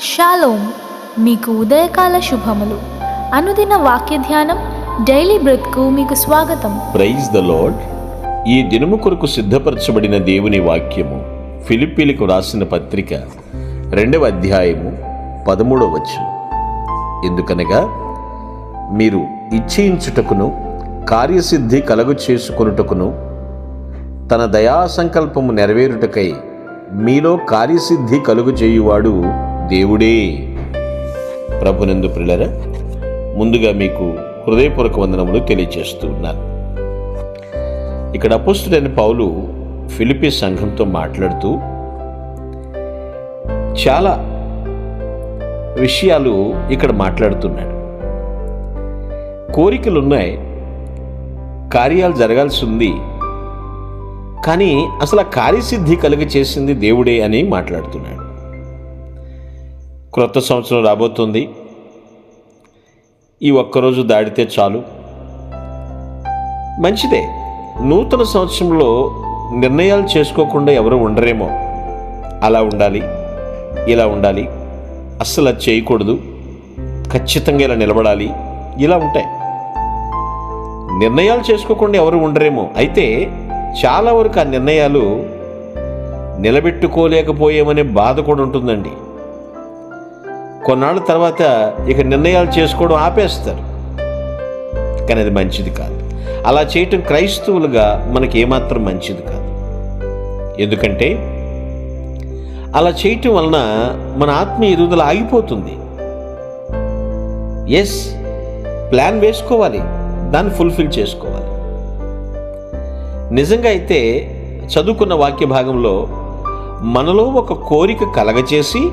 Shalom మీకు ఉదయకాల శుభములు. అనుదిన వాక్య ధ్యానం డైలీ బ్రెత్కు మీకు స్వాగతం. Praise the lord. ఈ దినము కొరకు సిద్ధపరచబడిన దేవుని వాక్యము ఫిలిప్పీలకు రాసిన పత్రిక రెండవ అధ్యాయము పదమూడవ వచ్చు ఎందుకనగా మీరు ఇచ్చేయించుటకును కార్యసిద్ధి కలుగు చేసుకొనుటకును తన దయా సంకల్పము నెరవేరుటకై మీలో కార్యసిద్ధి కలుగు చేయువాడు దేవుడే ప్రభునందు ప్రిలర ముందుగా మీకు హృదయపూర్వక వందనములు తెలియజేస్తూ ఉన్నాను ఇక్కడ అపుస్తుడైన పౌలు ఫిలిపి సంఘంతో మాట్లాడుతూ చాలా విషయాలు ఇక్కడ మాట్లాడుతున్నాడు. కోరికలు ఉన్నాయి కార్యాలు జరగాల్సి ఉంది కానీ అసలు ఆ కార్యసిద్ధి కలుగ చేసింది దేవుడే అని మాట్లాడుతున్నాడు. క్రొత్త సంవత్సరం రాబోతుంది. ఈ ఒక్కరోజు దాడితే చాలు. మంచిదే. నూతన సంవత్సరంలో నిర్ణయాలు చేసుకోకుండా ఎవరు ఉండరేమో. అలా ఉండాలి ఇలా ఉండాలి. అస్సలు అది చేయకూడదు. ఖచ్చితంగా ఇలా నిలబడాలి. ఇలా ఉంటాయి. నిర్ణయాలు చేసుకోకుండా ఎవరు ఉండరేమో. అయితే చాలా వరకు ఆ నిర్ణయాలు నిలబెట్టుకోలేకపోయేమనే బాధ కూడా ఉంటుందండి. కొన్నాళ్ళ తర్వాత ఇక నిర్ణయాలు చేసుకోవడం ఆపేస్తారు. కానీ అది మంచిది కాదు. అలా చేయటం క్రైస్తవులుగా మనకి ఏమాత్రం మంచిది కాదు. ఎందుకంటే అలా చేయటం వలన మన ఆత్మీయ ఎదుగుదల ఆగిపోతుంది. ఎస్ ప్లాన్ వేసుకోవాలి. దాన్ని ఫుల్ఫిల్ చేసుకోవాలి. నిజంగా అయితే చదువుకున్న వాక్య భాగంలో మనలో ఒక కోరిక కలగచేసి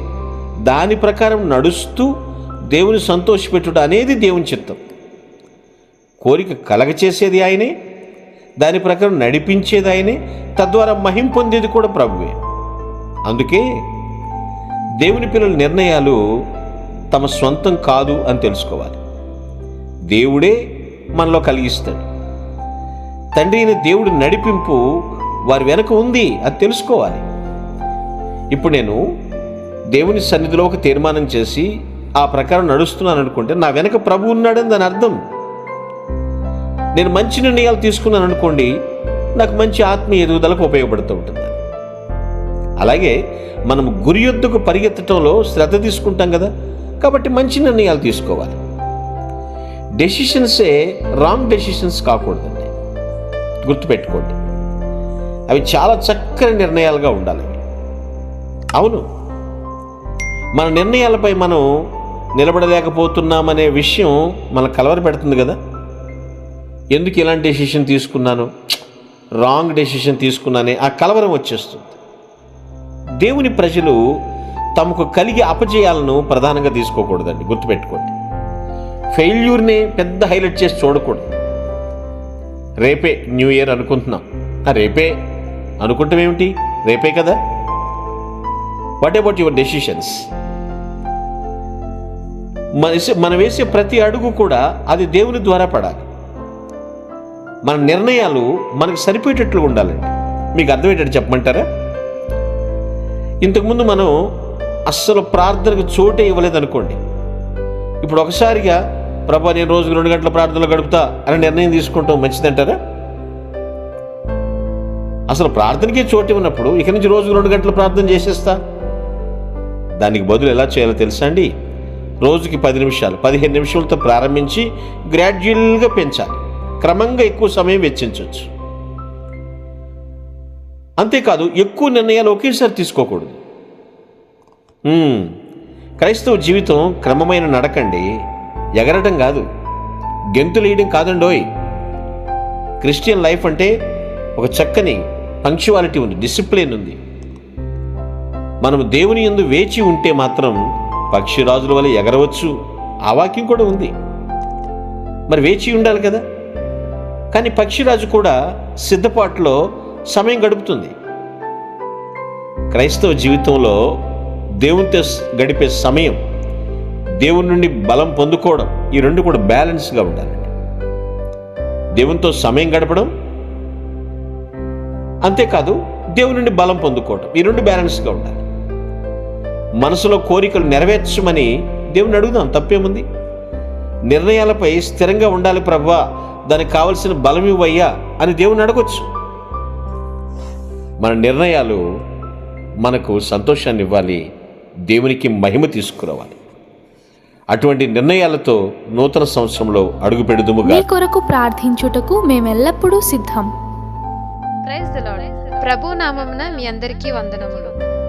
దాని ప్రకారం నడుస్తూ దేవుని సంతోషపెట్టుట అనేది దేవుని చిత్తం. కోరిక కలగచేసేది ఆయనే దాని ప్రకారం నడిపించేది ఆయనే తద్వారా మహిం పొందేది కూడా ప్రభువే. అందుకే దేవుని పిల్లల నిర్ణయాలు తమ సొంతం కాదు అని తెలుసుకోవాలి. దేవుడే మనలో కలిగిస్తాడు. తండ్రి అయిన దేవుడి నడిపింపు వారి వెనక ఉంది అది తెలుసుకోవాలి. ఇప్పుడు నేను దేవుని సన్నిధిలో ఒక తీర్మానం చేసి ఆ ప్రకారం నడుస్తున్నాను అనుకుంటే నా వెనక ప్రభు ఉన్నాడని దాని అర్థం. నేను మంచి నిర్ణయాలు తీసుకున్నాను అనుకోండి నాకు మంచి ఆత్మీయ ఎదుగుదలకు ఉపయోగపడుతూ ఉంటుంది. అలాగే మనం గురి యొద్దకు పరిగెత్తడంలో శ్రద్ధ తీసుకుంటాం కదా కాబట్టి మంచి నిర్ణయాలు తీసుకోవాలి. డెసిషన్సే రాంగ్ డెసిషన్స్ కాకూడదండి. గుర్తుపెట్టుకోండి. అవి చాలా చక్కని నిర్ణయాలుగా ఉండాలి. అవును మన నిర్ణయాలపై మనం నిలబడలేకపోతున్నామనే విషయం మన కలవర పెడుతుంది కదా. ఎందుకు ఇలాంటి డెసిషన్ తీసుకున్నాను? రాంగ్ డెసిషన్ తీసుకున్నానే ఆ కలవరం వచ్చేస్తుంది. దేవుని ప్రజలు తమకు కలిగే అపజయాలను ప్రధానంగా తీసుకోకూడదండి గుర్తుపెట్టుకోండి. ఫెయిల్యూర్ని పెద్ద హైలైట్ చేసి చూడకూడదు. రేపే న్యూ ఇయర్ అనుకుంటున్నాం. రేపే అనుకుంటాం ఏమిటి రేపే కదా. వాట్ అబౌట్ యువర్ డెసిషన్స్ మన మనం వేసే ప్రతి అడుగు కూడా అది దేవుని ద్వారా పడాలి. మన నిర్ణయాలు మనకు సరిపోయేటట్లు ఉండాలండి. మీకు అర్థమయ్యేటట్టు చెప్పమంటారా? ఇంతకుముందు మనం అస్సలు ప్రార్థనకు చోటే ఇవ్వలేదనుకోండి. ఇప్పుడు ఒకసారిగా ప్రభా నేను రోజుకు రెండు గంటల ప్రార్థనలు గడుపుతా అని నిర్ణయం తీసుకుంటాం మంచిదంటారా? అసలు ప్రార్థనకే చోటు ఉన్నప్పుడు ఇక నుంచి రోజుకు రెండు గంటల ప్రార్థన చేసేస్తా? దానికి బదులు ఎలా చేయాలో తెలుసా అండి? రోజుకి పది నిమిషాలు పదిహేను నిమిషాలతో ప్రారంభించి గ్రాడ్యువల్గా పెంచాలి. క్రమంగా ఎక్కువ సమయం వెచ్చించవచ్చు. అంతేకాదు ఎక్కువ నిర్ణయాలు ఒకేసారి తీసుకోకూడదు. క్రైస్తవ జీవితం క్రమమైన నడకండి. ఎగరటం కాదు. గెంతులేయడం కాదండోయ్. క్రిస్టియన్ లైఫ్ అంటే ఒక చక్కని పంక్చువాలిటీ ఉంది డిసిప్లిన్ ఉంది. మనం దేవుని యందు వేచి ఉంటే మాత్రం పక్షిరాజుల వల్ల ఎగరవచ్చు. ఆ వాక్యం కూడా ఉంది. మరి వేచి ఉండాలి కదా? కానీ పక్షిరాజు కూడా సిద్ధపాటులో సమయం గడుపుతుంది. క్రైస్తవ జీవితంలో దేవునితో గడిపే సమయం దేవుని నుండి బలం పొందుకోవడం ఈ రెండు కూడా బ్యాలెన్స్గా ఉండాలండి. దేవునితో సమయం గడపడం అంతేకాదు దేవుని నుండి బలం పొందుకోవడం ఈ రెండు బ్యాలెన్స్గా ఉండాలి. మనసులో కోరికలు నెరవేర్చమని దేవుని అడుగుదాం. తప్పేముంది? నిర్ణయాలపై స్థిరంగా ఉండాలి ప్రవ్వా దానికి కావలసిన బలం ఇవ్వయ్యా అని దేవుని అడగొచ్చు. మన నిర్ణయాలు మనకు సంతోషాన్ని ఇవ్వాలి. దేవునికి మహిమ తీసుకురావాలి. అటువంటి నిర్ణయాలతో నూతన సంవత్సరంలో అడుగు మీ కొరకు ప్రార్థించుటకు మేమెల్లప్పుడూ సిద్ధం. Praise the lord. ప్రభు నామమున మీ అందరికీ వందనములు.